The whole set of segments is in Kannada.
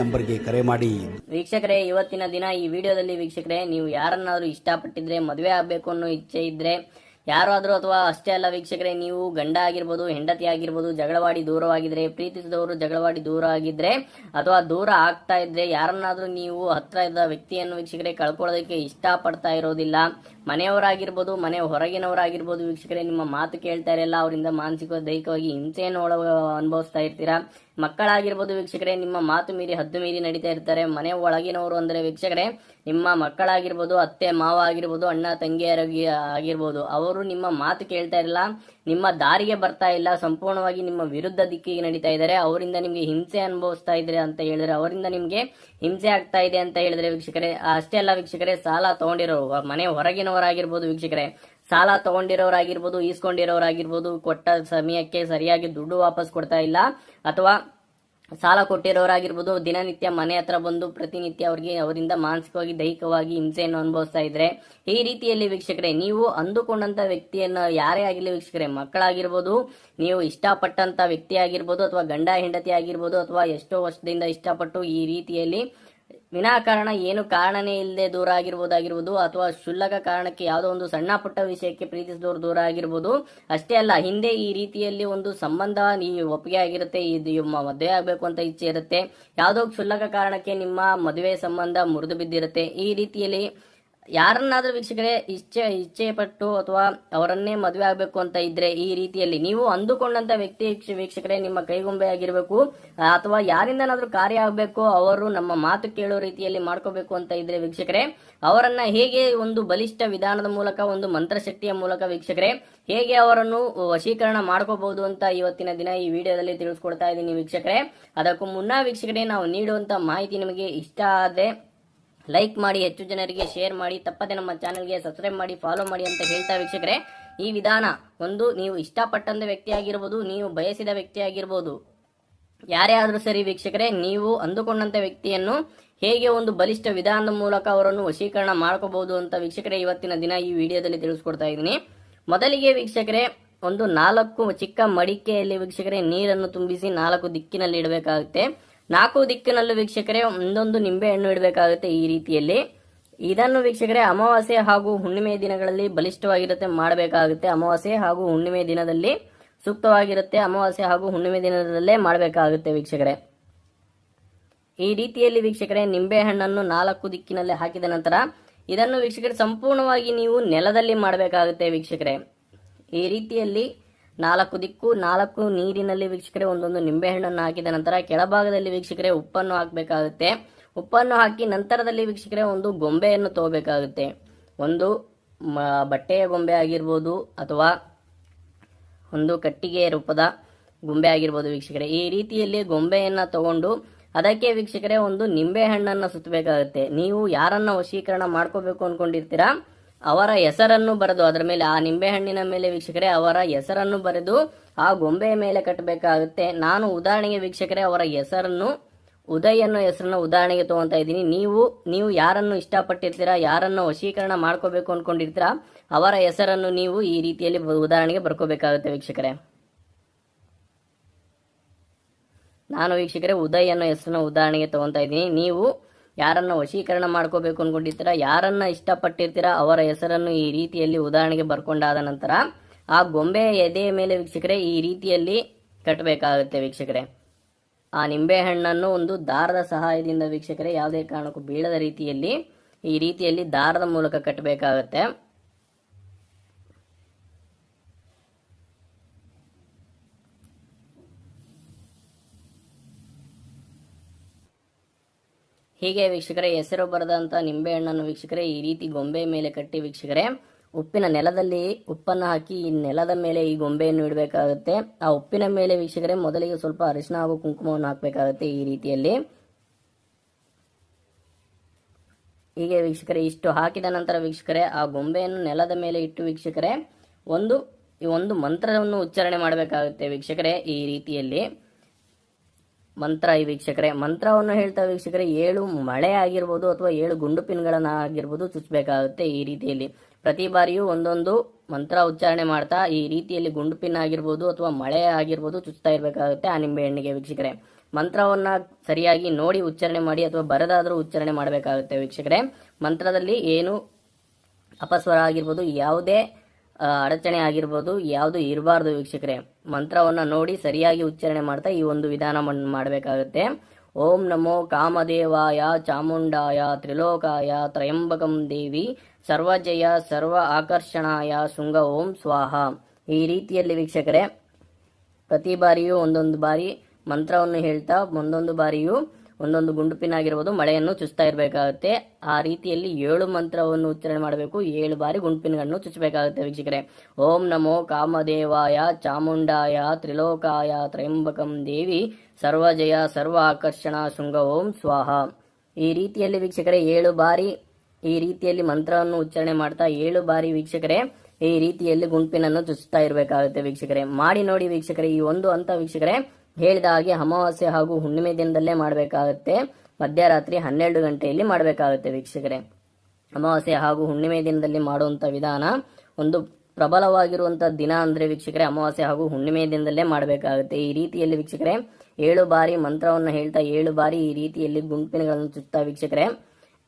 ನಂಬರ್ಗೆ ಕರೆ ಮಾಡಿ. ವೀಕ್ಷಕರೇ, ಇವತ್ತಿನ ದಿನ ಈ ವಿಡಿಯೋದಲ್ಲಿ ವೀಕ್ಷಕರೇ, ನೀವು ಯಾರನ್ನಾದ್ರೂ ಇಷ್ಟಪಟ್ಟಿದ್ರೆ, ಮದುವೆ ಆಗಬೇಕು ಅನ್ನೋ ಇಚ್ಛೆ ಇದ್ರೆ, ಯಾರಾದರೂ ಅಥವಾ ಅಷ್ಟೇ ಅಲ್ಲ ವೀಕ್ಷಕರೇ, ನೀವು ಗಂಡ ಆಗಿರ್ಬೋದು, ಹೆಂಡತಿ ಆಗಿರ್ಬೋದು, ಜಗಳವಾಡಿ ದೂರವಾಗಿದ್ರೆ, ಪ್ರೀತಿಸಿದವರು ಜಗಳವಾಡಿ ದೂರ ಆಗಿದ್ರೆ, ಅಥವಾ ದೂರ ಆಗ್ತಾ ಇದ್ರೆ, ಯಾರನ್ನಾದರೂ ನೀವು ಹತ್ರ ಇದ್ದ ವ್ಯಕ್ತಿಯನ್ನು ವೀಕ್ಷಕರೇ ಕಳ್ಕೊಳ್ಳೋದಕ್ಕೆ ಇಷ್ಟಪಡ್ತಾ ಇರೋದಿಲ್ಲ. ಮನೆಯವರಾಗಿರ್ಬೋದು ಮನೆ ಹೊರಗಿನವರಾಗಿರ್ಬೋದು. ವೀಕ್ಷಕರೇ, ನಿಮ್ಮ ಮಾತು ಕೇಳ್ತಾ ಇರಲ್ಲ, ಅವರಿಂದ ಮಾನಸಿಕ, ದೈಹಿಕವಾಗಿ ಹಿಂಸೆಯನ್ನು ಒಳ ಅನುಭವಿಸ್ತಾ ಇರ್ತೀರಾ? ಮಕ್ಕಳಾಗಿರ್ಬೋದು ವೀಕ್ಷಕರೇ, ನಿಮ್ಮ ಮಾತು ಮೀರಿ, ಹದ್ದು ಮೀರಿ ನಡೀತಾ ಇರ್ತಾರೆ. ಮನೆ ಒಳಗಿನವರು ಅಂದರೆ ವೀಕ್ಷಕರೇ, ನಿಮ್ಮ ಮಕ್ಕಳಾಗಿರ್ಬೋದು, ಅತ್ತೆ, ಮಾವ ಆಗಿರ್ಬೋದು, ಅಣ್ಣ ತಂಗಿಯರಾಗಿ ಆಗಿರ್ಬೋದು, ಅವರು ನಿಮ್ಮ ಮಾತು ಕೇಳ್ತಾ ಇರಲ್ಲ. ನಿಮ್ಮ ದಾರಿಗೆ ಬರ್ತಾ ಇಲ್ಲ, ಸಂಪೂರ್ಣವಾಗಿ ನಿಮ್ಮ ವಿರುದ್ಧ ದಿಕ್ಕಿಗೆ ನಡೀತಾ ಇದ್ದಾರೆ, ಅವರಿಂದ ನಿಮಗೆ ಹಿಂಸೆ ಅನುಭವಿಸ್ತಾ ಇದ್ರೆ ಅಂತ ಹೇಳಿದ್ರೆ, ಅವರಿಂದ ನಿಮಗೆ ಹಿಂಸೆ ಆಗ್ತಾ ಇದೆ ಅಂತ ಹೇಳಿದ್ರೆ ವೀಕ್ಷಕರೇ, ಅಷ್ಟೇ ಅಲ್ಲ ವೀಕ್ಷಕರೇ, ಸಾಲ ತಗೊಂಡಿರೋ, ಮನೆ ಹೊರಗಿನವರಾಗಿರ್ಬೋದು ವೀಕ್ಷಕರೇ, ಸಾಲ ತಗೊಂಡಿರೋರಾಗಿರ್ಬೋದು, ಈಸ್ಕೊಂಡಿರೋರಾಗಿರ್ಬೋದು, ಕೊಟ್ಟ ಸಮಯಕ್ಕೆ ಸರಿಯಾಗಿ ದುಡ್ಡು ವಾಪಸ್ ಕೊಡ್ತಾ ಇಲ್ಲ, ಅಥವಾ ಸಾಲ ಕೊಟ್ಟಿರೋರಾಗಿರ್ಬೋದು, ದಿನನಿತ್ಯ ಮನೆ ಹತ್ರ ಬಂದು ಪ್ರತಿನಿತ್ಯ ಅವ್ರಿಗೆ ಅವರಿಂದ ಮಾನಸಿಕವಾಗಿ, ದೈಹಿಕವಾಗಿ ಹಿಂಸೆಯನ್ನು ಅನುಭವಿಸ್ತಾ ಇದ್ರೆ, ಈ ರೀತಿಯಲ್ಲಿ ವೀಕ್ಷಕರೇ, ನೀವು ಅಂದುಕೊಂಡಂತ ವ್ಯಕ್ತಿಯನ್ನ ಯಾರೇ ಆಗಿರಲಿ ವೀಕ್ಷಕರೇ, ಮಕ್ಕಳಾಗಿರ್ಬೋದು, ನೀವು ಇಷ್ಟಪಟ್ಟಂತ ವ್ಯಕ್ತಿ ಆಗಿರ್ಬೋದು ಅಥವಾ ಗಂಡ ಹೆಂಡತಿ ಆಗಿರ್ಬೋದು ಅಥವಾ ಎಷ್ಟೋ ವರ್ಷದಿಂದ ಇಷ್ಟಪಟ್ಟು ಈ ರೀತಿಯಲ್ಲಿ ವಿನಾಕಾರಣ ಏನು ಕಾರಣನೇ ಇಲ್ಲದೆ ದೂರ ಆಗಿರ್ಬೋದಾಗಿರ್ಬೋದು ಅಥವಾ ಶುಲ್ಲಕ ಕಾರಣಕ್ಕೆ ಯಾವುದೋ ಒಂದು ಸಣ್ಣ ಪುಟ್ಟ ವಿಷಯಕ್ಕೆ ಪ್ರೀತಿಸಿದವರು ದೂರ ಆಗಿರ್ಬೋದು ಅಷ್ಟೇ ಅಲ್ಲ, ಹಿಂದೆ ಈ ರೀತಿಯಲ್ಲಿ ಒಂದು ಸಂಬಂಧ ಈ ಒಪ್ಪಿಗೆ ಆಗಿರುತ್ತೆ, ಇದು ಮದುವೆ ಆಗಬೇಕು ಅಂತ ಇಚ್ಛೆ ಇರುತ್ತೆ. ಯಾವುದೋ ಕ್ಷುಲ್ಲಕ ಕಾರಣಕ್ಕೆ ನಿಮ್ಮ ಮದುವೆ ಸಂಬಂಧ ಮುರಿದು ಬಿದ್ದಿರುತ್ತೆ. ಈ ರೀತಿಯಲ್ಲಿ ಯಾರನ್ನಾದ್ರೂ ವೀಕ್ಷಕರೇ, ಇಚ್ಛೆ ಇಚ್ಛೆ ಪಟ್ಟು ಅಥವಾ ಅವರನ್ನೇ ಮದುವೆ ಆಗಬೇಕು ಅಂತ ಇದ್ರೆ ಈ ರೀತಿಯಲ್ಲಿ ನೀವು ಅಂದುಕೊಂಡಂತ ವ್ಯಕ್ತಿ ವೀಕ್ಷ- ವೀಕ್ಷಕರೇ ನಿಮ್ಮ ಕೈಗೊಂಬೆ ಆಗಿರಬೇಕು. ಅಥವಾ ಯಾರಿಂದನಾದ್ರೂ ಕಾರ್ಯ ಆಗಬೇಕು, ಅವರು ನಮ್ಮ ಮಾತು ಕೇಳೋ ರೀತಿಯಲ್ಲಿ ಮಾಡ್ಕೋಬೇಕು ಅಂತ ಇದ್ರೆ ವೀಕ್ಷಕರೇ, ಅವರನ್ನ ಹೇಗೆ ಒಂದು ಬಲಿಷ್ಠ ವಿಧಾನದ ಮೂಲಕ, ಒಂದು ಮಂತ್ರಶಕ್ತಿಯ ಮೂಲಕ ವೀಕ್ಷಕರೇ, ಹೇಗೆ ಅವರನ್ನು ವಶೀಕರಣ ಮಾಡ್ಕೋಬಹುದು ಅಂತ ಇವತ್ತಿನ ದಿನ ಈ ವಿಡಿಯೋದಲ್ಲಿ ತಿಳಿಸ್ಕೊಡ್ತಾ ಇದ್ದೀನಿ ವೀಕ್ಷಕರೇ. ಅದಕ್ಕೂ ಮುನ್ನ ವೀಕ್ಷಕರೇ, ನಾವು ನೀಡುವಂತ ಮಾಹಿತಿ ನಿಮಗೆ ಇಷ್ಟ ಆದ್ರೆ ಲೈಕ್ ಮಾಡಿ, ಹೆಚ್ಚು ಜನರಿಗೆ ಶೇರ್ ಮಾಡಿ, ತಪ್ಪದೆ ನಮ್ಮ ಚಾನಲ್ಗೆ ಸಬ್ಸ್ಕ್ರೈಬ್ ಮಾಡಿ ಫಾಲೋ ಮಾಡಿ ಅಂತ ಹೇಳ್ತಾ ವೀಕ್ಷಕರೇ, ಈ ವಿಧಾನ ಒಂದು ನೀವು ಇಷ್ಟಪಟ್ಟಂತ ವ್ಯಕ್ತಿ ಆಗಿರ್ಬೋದು, ನೀವು ಬಯಸಿದ ವ್ಯಕ್ತಿ ಆಗಿರ್ಬೋದು. ಯಾರೇ ಆದರೂ ಸರಿ ವೀಕ್ಷಕರೇ, ನೀವು ಅಂದುಕೊಂಡಂತ ವ್ಯಕ್ತಿಯನ್ನು ಹೇಗೆ ಒಂದು ಬಲಿಷ್ಠ ವಿಧಾನದ ಮೂಲಕ ಅವರನ್ನು ವಶೀಕರಣ ಮಾಡ್ಕೋಬಹುದು ಅಂತ ವೀಕ್ಷಕರೇ ಇವತ್ತಿನ ದಿನ ಈ ವಿಡಿಯೋದಲ್ಲಿ ತಿಳಿಸ್ಕೊಡ್ತಾ ಇದ್ದೀನಿ. ಮೊದಲಿಗೆ ವೀಕ್ಷಕರೇ, ಒಂದು ನಾಲ್ಕು ಚಿಕ್ಕ ಮಡಿಕೆಯಲ್ಲಿ ವೀಕ್ಷಕರೇ ನೀರನ್ನು ತುಂಬಿಸಿ ನಾಲ್ಕು ದಿಕ್ಕಿನಲ್ಲಿ ಇಡಬೇಕಾಗುತ್ತೆ. ನಾಲ್ಕು ದಿಕ್ಕಿನಲ್ಲೂ ವೀಕ್ಷಕರೇ, ಒಂದೊಂದು ನಿಂಬೆ ಹಣ್ಣು ಇಡಬೇಕಾಗುತ್ತೆ ಈ ರೀತಿಯಲ್ಲಿ. ಇದನ್ನು ವೀಕ್ಷಕರೇ, ಅಮಾವಾಸ್ಯೆ ಹಾಗೂ ಹುಣ್ಣಿಮೆ ದಿನಗಳಲ್ಲಿ ಬಲಿಷ್ಠವಾಗಿರುತ್ತೆ, ಮಾಡಬೇಕಾಗುತ್ತೆ. ಅಮಾವಾಸ್ಯೆ ಹಾಗೂ ಹುಣ್ಣಿಮೆ ದಿನದಲ್ಲಿ ಸೂಕ್ತವಾಗಿರುತ್ತೆ, ಅಮಾವಾಸ್ಯೆ ಹಾಗೂ ಹುಣ್ಣಿಮೆ ದಿನದಲ್ಲೇ ಮಾಡಬೇಕಾಗುತ್ತೆ ವೀಕ್ಷಕರೇ. ಈ ರೀತಿಯಲ್ಲಿ ವೀಕ್ಷಕರೇ, ನಿಂಬೆ ಹಣ್ಣನ್ನು ನಾಲ್ಕು ದಿಕ್ಕಿನಲ್ಲಿ ಹಾಕಿದ ನಂತರ, ಇದನ್ನು ವೀಕ್ಷಕರೇ, ಸಂಪೂರ್ಣವಾಗಿ ನೀವು ನೆಲದಲ್ಲಿ ಮಾಡಬೇಕಾಗುತ್ತೆ ವೀಕ್ಷಕರೇ. ಈ ರೀತಿಯಲ್ಲಿ ನಾಲ್ಕು ದಿಕ್ಕು, ನಾಲ್ಕು ನೀರಿನಲ್ಲಿ ವೀಕ್ಷಕರೇ ಒಂದೊಂದು ನಿಂಬೆಹಣ್ಣನ್ನು ಹಾಕಿದ ನಂತರ ಕೆಳಭಾಗದಲ್ಲಿ ವೀಕ್ಷಕರೇ ಉಪ್ಪನ್ನು ಹಾಕಬೇಕಾಗುತ್ತೆ. ಉಪ್ಪನ್ನು ಹಾಕಿ ನಂತರದಲ್ಲಿ ವೀಕ್ಷಕರೇ ಒಂದು ಗೊಂಬೆಯನ್ನು ತಗೋಬೇಕಾಗುತ್ತೆ ಒಂದು ಬಟ್ಟೆಯ ಗೊಂಬೆ ಆಗಿರ್ಬೋದು ಅಥವಾ ಒಂದು ಕಟ್ಟಿಗೆಯ ರೂಪದ ಗೊಂಬೆ ಆಗಿರ್ಬೋದು ವೀಕ್ಷಕರೇ. ಈ ರೀತಿಯಲ್ಲಿ ಗೊಂಬೆಯನ್ನು ತಗೊಂಡು ಅದಕ್ಕೆ ವೀಕ್ಷಕರೇ ಒಂದು ನಿಂಬೆ ಹಣ್ಣನ್ನು ಸುತ್ತಬೇಕಾಗುತ್ತೆ ನೀವು ಯಾರನ್ನ ವಶೀಕರಣ ಮಾಡ್ಕೋಬೇಕು ಅನ್ಕೊಂಡಿರ್ತೀರಾ? ಅವರ ಹೆಸರನ್ನು ಬರೆದು, ಅದರ ಮೇಲೆ ಆ ನಿಂಬೆಹಣ್ಣಿನ ಮೇಲೆ ವೀಕ್ಷಕರೇ, ಅವರ ಹೆಸರನ್ನು ಬರೆದು ಆ ಗೊಂಬೆಯ ಮೇಲೆ ಕಟ್ಟಬೇಕಾಗುತ್ತೆ. ನಾನು ಉದಾಹರಣೆಗೆ ವೀಕ್ಷಕರೇ, ಅವರ ಹೆಸರನ್ನು ಉದಯ್ ಅನ್ನೋ ಹೆಸರನ್ನ ಉದಾಹರಣೆಗೆ ತಗೊತಾ ಇದ್ದೀನಿ. ನೀವು ನೀವು ಯಾರನ್ನು ಇಷ್ಟಪಟ್ಟಿರ್ತೀರಾ, ಯಾರನ್ನು ವಶೀಕರಣ ಮಾಡ್ಕೋಬೇಕು ಅನ್ಕೊಂಡಿರ್ತೀರಾ, ಅವರ ಹೆಸರನ್ನು ನೀವು ಈ ರೀತಿಯಲ್ಲಿ ಉದಾಹರಣೆಗೆ ಬರ್ಕೋಬೇಕಾಗುತ್ತೆ ವೀಕ್ಷಕರೇ. ನಾನು ವೀಕ್ಷಕರೇ ಉದಯ್ ಅನ್ನೋ ಹೆಸರನ್ನ ಉದಾಹರಣೆಗೆ ತಗೊತಾ ಇದ್ದೀನಿ. ನೀವು ಯಾರನ್ನ ವಶೀಕರಣ ಮಾಡ್ಕೋಬೇಕು ಅನ್ಕೊಂಡಿರ್ತೀರಾ, ಯಾರನ್ನ ಇಷ್ಟಪಟ್ಟಿರ್ತೀರ, ಅವರ ಹೆಸರನ್ನು ಈ ರೀತಿಯಲ್ಲಿ ಉದಾಹರಣೆಗೆ ಬರ್ಕೊಂಡಾದ ನಂತರ ಆ ಗೊಂಬೆಯ ಎದೆಯ ಮೇಲೆ ವೀಕ್ಷಕರೇ ಈ ರೀತಿಯಲ್ಲಿ ಕಟ್ಟಬೇಕಾಗುತ್ತೆ ವೀಕ್ಷಕರೇ. ಆ ನಿಂಬೆ ಹಣ್ಣನ್ನು ಒಂದು ದಾರದ ಸಹಾಯದಿಂದ ವೀಕ್ಷಕರೇ, ಯಾವುದೇ ಕಾರಣಕ್ಕೂ ಬೀಳದ ರೀತಿಯಲ್ಲಿ ಈ ರೀತಿಯಲ್ಲಿ ದಾರದ ಮೂಲಕ ಕಟ್ಟಬೇಕಾಗತ್ತೆ. ಹೀಗೆ ವೀಕ್ಷಕರೇ, ಹೆಸರು ಬರೆದಂತ ನಿಂಬೆಹಣ್ಣನ್ನು ವೀಕ್ಷಕರೇ, ಈ ರೀತಿ ಗೊಂಬೆ ಮೇಲೆ ಕಟ್ಟಿ ವೀಕ್ಷಕರೇ, ಉಪ್ಪಿನ ನೆಲದಲ್ಲಿ ಉಪ್ಪನ್ನು ಹಾಕಿ ಈ ನೆಲದ ಮೇಲೆ ಈ ಗೊಂಬೆಯನ್ನು ಇಡಬೇಕಾಗುತ್ತೆ. ಆ ಉಪ್ಪಿನ ಮೇಲೆ ವೀಕ್ಷಕರೇ, ಮೊದಲಿಗೆ ಸ್ವಲ್ಪ ಅರಿಶಿನ ಹಾಗೂ ಕುಂಕುಮವನ್ನು ಹಾಕಬೇಕಾಗುತ್ತೆ ಈ ರೀತಿಯಲ್ಲಿ. ಹೀಗೆ ವೀಕ್ಷಕರೇ, ಇಷ್ಟು ಹಾಕಿದ ನಂತರ ವೀಕ್ಷಕರೇ, ಆ ಗೊಂಬೆಯನ್ನು ನೆಲದ ಮೇಲೆ ಇಟ್ಟು ವೀಕ್ಷಕರೇ, ಒಂದು ಈ ಒಂದು ಮಂತ್ರವನ್ನು ಉಚ್ಚಾರಣೆ ಮಾಡಬೇಕಾಗುತ್ತೆ ವೀಕ್ಷಕರೇ ಈ ರೀತಿಯಲ್ಲಿ. ಮಂತ್ರ ಈ ವೀಕ್ಷಕರೇ. ಮಂತ್ರವನ್ನು ಹೇಳ್ತಾ ವೀಕ್ಷಕರೇ, ಏಳು ಮಳೆ ಆಗಿರ್ಬೋದು ಅಥವಾ ಏಳು ಗುಂಡು ಪಿನ್ಗಳನ್ನ ಆಗಿರ್ಬೋದು ಚುಚ್ಚಬೇಕಾಗುತ್ತೆ ಈ ರೀತಿಯಲ್ಲಿ. ಪ್ರತಿ ಬಾರಿಯೂ ಒಂದೊಂದು ಮಂತ್ರ ಉಚ್ಚಾರಣೆ ಮಾಡ್ತಾ ಈ ರೀತಿಯಲ್ಲಿ ಗುಂಡು ಪಿನ್ ಆಗಿರ್ಬೋದು ಅಥವಾ ಮಳೆ ಆಗಿರ್ಬೋದು ಚುಚ್ತಾ ಇರಬೇಕಾಗುತ್ತೆ ಆ ನಿಂಬೆ ಹಣ್ಣಿಗೆ ವೀಕ್ಷಕರೇ. ಮಂತ್ರವನ್ನ ಸರಿಯಾಗಿ ನೋಡಿ ಉಚ್ಚಾರಣೆ ಮಾಡಿ ಅಥವಾ ಬರದಾದರೂ ಉಚ್ಚಾರಣೆ ಮಾಡಬೇಕಾಗುತ್ತೆ ವೀಕ್ಷಕರೇ. ಮಂತ್ರದಲ್ಲಿ ಏನು ಅಪಸ್ವರ ಆಗಿರ್ಬೋದು, ಯಾವುದೇ ಅಡಚಣೆ ಆಗಿರ್ಬೋದು, ಯಾವುದು ಇರಬಾರ್ದು ವೀಕ್ಷಕರೇ. ಮಂತ್ರವನ್ನು ನೋಡಿ ಸರಿಯಾಗಿ ಉಚ್ಚಾರಣೆ ಮಾಡ್ತಾ ಈ ಒಂದು ವಿಧಾನ ಮಾಡಬೇಕಾಗುತ್ತೆ. ಓಂ ನಮೋ ಕಾಮದೇವಾಯ ಚಾಮುಂಡಾಯ ತ್ರಿಲೋಕಾಯ ತ್ರಯಂಬಕಂ ದೇವಿ ಸರ್ವಜಯ ಸರ್ವ ಆಕರ್ಷಣಾಯ ಶೃಂಗ ಓಂ ಸ್ವಾಹ. ಈ ರೀತಿಯಲ್ಲಿ ವೀಕ್ಷಕರೇ, ಪ್ರತಿ ಬಾರಿಯೂ ಒಂದೊಂದು ಬಾರಿ ಮಂತ್ರವನ್ನು ಹೇಳ್ತಾ ಒಂದೊಂದು ಬಾರಿಯೂ ಒಂದೊಂದು ಗುಂಡುಪಿನಾಗಿರ್ಬೋದು ಮಳೆಯನ್ನು ಚುಚ್ತಾ ಇರಬೇಕಾಗುತ್ತೆ. ಆ ರೀತಿಯಲ್ಲಿ ಏಳು ಮಂತ್ರವನ್ನು ಉಚ್ಚಾರಣೆ ಮಾಡಬೇಕು. ಏಳು ಬಾರಿ ಗುಂಡುಪಿನಗಳನ್ನು ಚುಚ್ಚಬೇಕಾಗುತ್ತೆ ವೀಕ್ಷಕರೇ. ಓಂ ನಮೋ ಕಾಮದೇವಾಯ ಚಾಮುಂಡಾಯ ತ್ರಿಲೋಕಾಯ ತ್ರಯಂಬಕಂ ದೇವಿ ಸರ್ವಜಯ ಸರ್ವ ಆಕರ್ಷಣ ಶೃಂಗ ಓಂ ಸ್ವಾಹ. ಈ ರೀತಿಯಲ್ಲಿ ವೀಕ್ಷಕರೇ ಏಳು ಬಾರಿ ಈ ರೀತಿಯಲ್ಲಿ ಮಂತ್ರವನ್ನು ಉಚ್ಚಾರಣೆ ಮಾಡ್ತಾ ಏಳು ಬಾರಿ ವೀಕ್ಷಕರೇ ಈ ರೀತಿಯಲ್ಲಿ ಗುಂಪಿನನ್ನು ಚುಚ್ಚುತ್ತಾ ಇರಬೇಕಾಗುತ್ತೆ ವೀಕ್ಷಕರೇ. ಮಾಡಿ ನೋಡಿ ವೀಕ್ಷಕರೇ ಈ ಒಂದು ಹಂತ ವೀಕ್ಷಕರೇ. ಹೇಳಿದ ಹಾಗೆ ಅಮಾವಾಸ್ಯೆ ಹಾಗೂ ಹುಣ್ಣಿಮೆ ದಿನದಲ್ಲೇ ಮಾಡಬೇಕಾಗುತ್ತೆ. ಮಧ್ಯರಾತ್ರಿ ಹನ್ನೆರಡು ಗಂಟೆಯಲ್ಲಿ ಮಾಡಬೇಕಾಗುತ್ತೆ ವೀಕ್ಷಕರೇ. ಅಮಾವಾಸ್ಯೆ ಹಾಗೂ ಹುಣ್ಣಿಮೆ ದಿನದಲ್ಲಿ ಮಾಡುವಂತ ವಿಧಾನ ಒಂದು ಪ್ರಬಲವಾಗಿರುವಂಥ ದಿನ ಅಂದ್ರೆ ವೀಕ್ಷಕರೇ ಅಮಾವಾಸ್ಯೆ ಹಾಗೂ ಹುಣ್ಣಿಮೆ ದಿನದಲ್ಲೇ ಮಾಡಬೇಕಾಗುತ್ತೆ. ಈ ರೀತಿಯಲ್ಲಿ ವೀಕ್ಷಕರೇ ಏಳು ಬಾರಿ ಮಂತ್ರವನ್ನು ಹೇಳ್ತಾ ಏಳು ಬಾರಿ ಈ ರೀತಿಯಲ್ಲಿ ಗುಂಪಿನಗಳನ್ನು ಚುತ್ತಾ ವೀಕ್ಷಕರೇ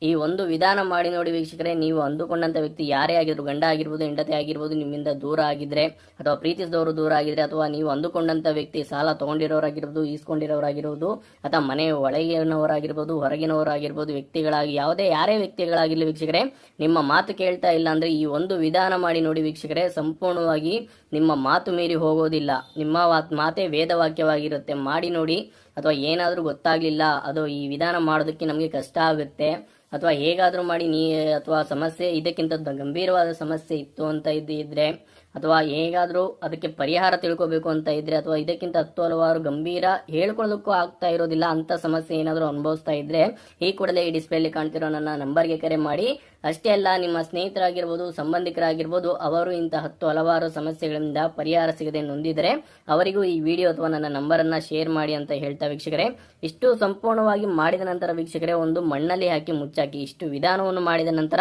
ಈ ಒಂದು ವಿಧಾನ ಮಾಡಿ ನೋಡಿ ವೀಕ್ಷಕರೇ, ನೀವು ಅಂದುಕೊಂಡಂಥ ವ್ಯಕ್ತಿ ಯಾರೇ ಆಗಿದ್ರು, ಗಂಡ ಆಗಿರ್ಬೋದು, ಹೆಂಡತಿ ಆಗಿರ್ಬೋದು, ನಿಮ್ಮಿಂದ ದೂರ ಆಗಿದ್ರೆ ಅಥವಾ ಪ್ರೀತಿಸಿದವರು ದೂರ ಆಗಿದ್ರೆ ಅಥವಾ ನೀವು ಅಂದುಕೊಂಡಂಥ ವ್ಯಕ್ತಿ ಸಾಲ ತಗೊಂಡಿರೋರಾಗಿರ್ಬೋದು, ಈಸ್ಕೊಂಡಿರೋರಾಗಿರ್ಬೋದು, ಅಥವಾ ಮನೆ ಒಳಗಿನವರಾಗಿರ್ಬೋದು, ಹೊರಗಿನವರಾಗಿರ್ಬೋದು, ವ್ಯಕ್ತಿಗಳಾಗಿ, ಯಾವುದೇ ಯಾರೇ ವ್ಯಕ್ತಿಗಳಾಗಿರಲಿ ವೀಕ್ಷಕರೇ, ನಿಮ್ಮ ಮಾತು ಕೇಳ್ತಾ ಇಲ್ಲ ಅಂದರೆ ಈ ಒಂದು ವಿಧಾನ ಮಾಡಿ ನೋಡಿ ವೀಕ್ಷಕರೇ, ಸಂಪೂರ್ಣವಾಗಿ ನಿಮ್ಮ ಮಾತು ಮೀರಿ ಹೋಗೋದಿಲ್ಲ. ನಿಮ್ಮ ಮಾತೇ ವೇದವಾಕ್ಯವಾಗಿರುತ್ತೆ. ಮಾಡಿ ನೋಡಿ ಅಥವಾ ಏನಾದರೂ ಗೊತ್ತಾಗ್ಲಿಲ್ಲ, ಅದು ಈ ವಿಧಾನ ಮಾಡೋದಕ್ಕೆ ನಮಗೆ ಕಷ್ಟ ಆಗುತ್ತೆ, ಅಥವಾ ಹೇಗಾದರೂ ಮಾಡಿ ನೀ, ಅಥವಾ ಸಮಸ್ಯೆ, ಇದಕ್ಕಿಂತ ಗಂಭೀರವಾದ ಸಮಸ್ಯೆ ಇತ್ತು ಅಂತ ಇದ್ದು, ಇದ್ರೆ, ಅಥವಾ ಹೇಗಾದರೂ ಅದಕ್ಕೆ ಪರಿಹಾರ ತಿಳ್ಕೋಬೇಕು ಅಂತ ಇದ್ದರೆ ಅಥವಾ ಇದಕ್ಕಿಂತ ಹತ್ತು ಹಲವಾರು ಗಂಭೀರ ಹೇಳ್ಕೊಳ್ಳೋದಕ್ಕೂ ಆಗ್ತಾ ಇರೋದಿಲ್ಲ ಅಂಥ ಸಮಸ್ಯೆ ಏನಾದರೂ ಅನುಭವಿಸ್ತಾ ಇದ್ದರೆ ಈ ಕೂಡಲೇ ಈ ಡಿಸ್ಪ್ಲೇಲಿ ಕಾಣ್ತಿರೋ ನನ್ನ ನಂಬರ್ಗೆ ಕರೆ ಮಾಡಿ ಅಷ್ಟೇ ಅಲ್ಲ, ನಿಮ್ಮ ಸ್ನೇಹಿತರಾಗಿರ್ಬೋದು, ಸಂಬಂಧಿಕರಾಗಿರ್ಬೋದು, ಅವರು ಇಂತಹ ಹತ್ತು ಹಲವಾರು ಸಮಸ್ಯೆಗಳಿಂದ ಪರಿಹಾರ ಸಿಗದೆ ನೊಂದಿದರೆ ಅವರಿಗೂ ಈ ವಿಡಿಯೋ ಅಥವಾ ನನ್ನ ನಂಬರನ್ನು ಶೇರ್ ಮಾಡಿ ಅಂತ ಹೇಳ್ತಾ ವೀಕ್ಷಕರೇ. ಇಷ್ಟು ಸಂಪೂರ್ಣವಾಗಿ ಮಾಡಿದ ನಂತರ ವೀಕ್ಷಕರೇ, ಒಂದು ಮಣ್ಣಲ್ಲಿ ಹಾಕಿ ಮುಚ್ಚಾಕಿ, ಇಷ್ಟು ವಿಧಾನವನ್ನು ಮಾಡಿದ ನಂತರ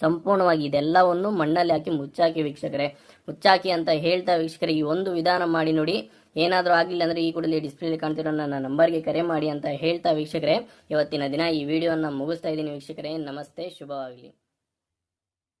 ಸಂಪೂರ್ಣವಾಗಿ ಇದೆಲ್ಲವನ್ನು ಮಣ್ಣಲ್ಲಿ ಹಾಕಿ ಮುಚ್ಚಾಕಿ ವೀಕ್ಷಕರೇ. ಮುಚ್ಚಾಕಿ ಅಂತ ಹೇಳ್ತಾ ವೀಕ್ಷಕರೇ, ಈ ಒಂದು ವಿಧಾನ ಮಾಡಿ ನೋಡಿ ಏನಾದರೂ ಆಗಿಲ್ಲ ಅಂದರೆ ಈ ಕೂಡಲೇ ಡಿಸ್ಪ್ಲೇಲಿ ಕಾಣ್ತಿರೋ ನನ್ನ ನಂಬರ್ಗೆ ಕರೆ ಮಾಡಿ ಅಂತ ಹೇಳ್ತಾ ವೀಕ್ಷಕರೇ. ಇವತ್ತಿನ ದಿನ ಈ ವಿಡಿಯೋನ ಮುಗಿಸ್ತಾ ಇದ್ದೀನಿ ವೀಕ್ಷಕರೇ. ನಮಸ್ತೆ, ಶುಭವಾಗಲಿ.